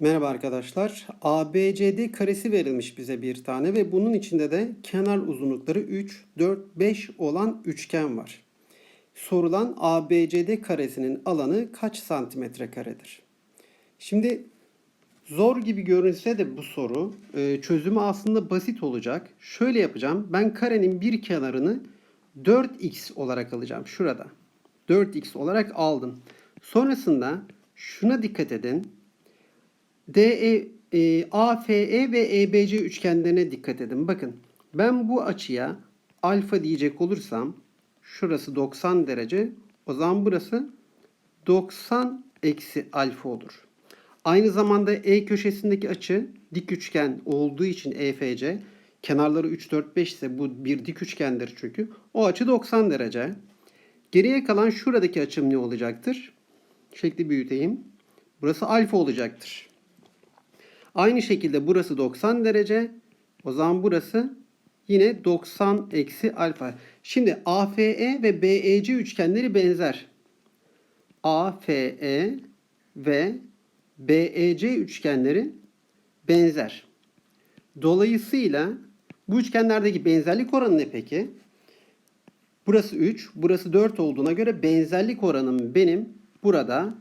Merhaba arkadaşlar. ABCD karesi verilmiş bize bir tane ve bunun içinde de kenar uzunlukları 3, 4, 5 olan üçgen var. Sorulan ABCD karesinin alanı kaç santimetre karedir? Şimdi zor gibi görünse de bu soru e, çözümü aslında basit olacak. Şöyle yapacağım. Ben karenin bir kenarını 4x olarak alacağım. Şurada. 4x olarak aldım. Sonrasında şuna dikkat edin. DE, e, AFE ve EBC üçgenlerine dikkat edin. Bakın ben bu açıya alfa diyecek olursam şurası 90 derece. O zaman burası 90 eksi alfa olur. Aynı zamanda E köşesindeki açı dik üçgen olduğu için EFC kenarları 3, 4, 5 ise bu bir dik üçgendir çünkü. O açı 90 derece. Geriye kalan şuradaki açım ne olacaktır? Şekli büyüteyim. Burası alfa olacaktır. Aynı şekilde burası 90 derece. O zaman burası yine 90 eksi alfa. Şimdi AFE ve BEC üçgenleri benzer. AFE ve BEC üçgenleri benzer. Dolayısıyla bu üçgenlerdeki benzerlik oranı ne peki? Burası 3, burası 4 olduğuna göre benzerlik oranım benim burada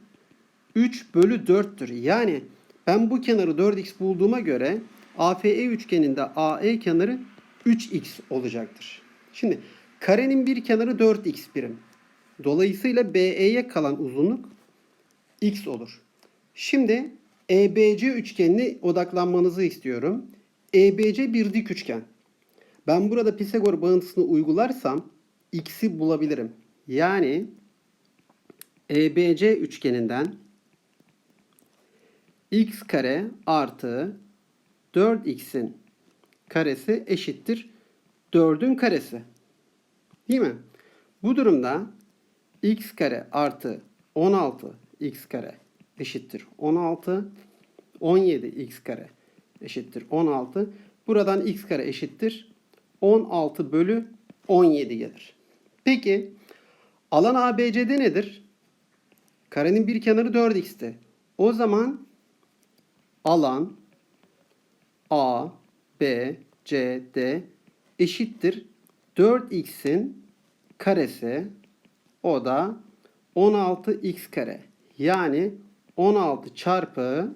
3 bölü 4'tür. Yani ben bu kenarı 4x bulduğuma göre AFE üçgeninde AE kenarı 3x olacaktır. Şimdi karenin bir kenarı 4x birim. Dolayısıyla BE'ye kalan uzunluk x olur. Şimdi EBC üçgenine odaklanmanızı istiyorum. EBC bir dik üçgen. Ben burada Pisagor bağıntısını uygularsam x'i bulabilirim. Yani EBC üçgeninden x kare artı 4x'in karesi eşittir 4'ün karesi. Değil mi? Bu durumda x kare artı 16 x kare eşittir 16. 17 x kare eşittir 16. Buradan x kare eşittir 16 bölü 17 gelir. Peki alan ABCD nedir? Karenin bir kenarı 4x'ti. O zaman alan A, B, C, D eşittir 4x'in karesi o da 16x kare. Yani 16 çarpı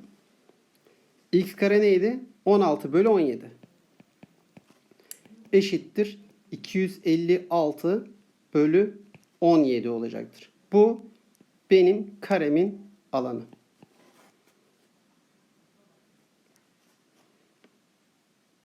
x kare neydi? 16 bölü 17. Eşittir 256 bölü 17 olacaktır. Bu benim karemin alanı.